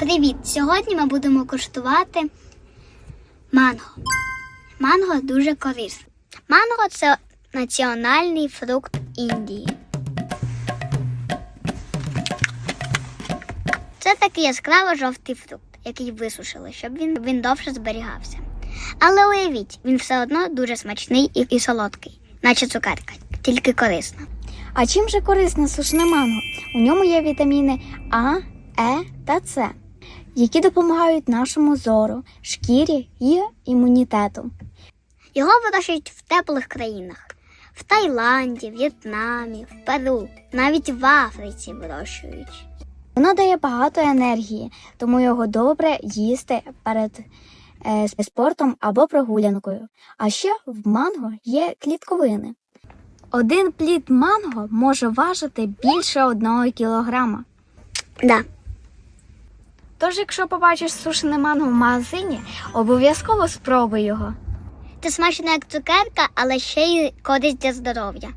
Привіт! Сьогодні ми будемо куштувати манго. Манго дуже корисне. Манго це національний фрукт Індії. Це такий яскраво жовтий фрукт, який висушили, щоб він, він довше зберігався. Але уявіть, він все одно дуже смачний і, і солодкий, наче цукерка, тільки корисна. А чим же корисне сушне манго? У ньому є вітаміни А, Е та С, які допомагають нашому зору, шкірі і імунітету. Його вирощують в теплих країнах. В Таїланді, В'єтнамі, в Перу, навіть в Африці вирощують. Воно дає багато енергії, тому його добре їсти перед е, спортом або прогулянкою. А ще в манго є клітковини. Один плід манго може важити більше одного кілограма. Да. Тож, якщо побачиш сушене манго в магазині, обов'язково спробуй його. Це смачно як цукерка, але ще й користь для здоров'я.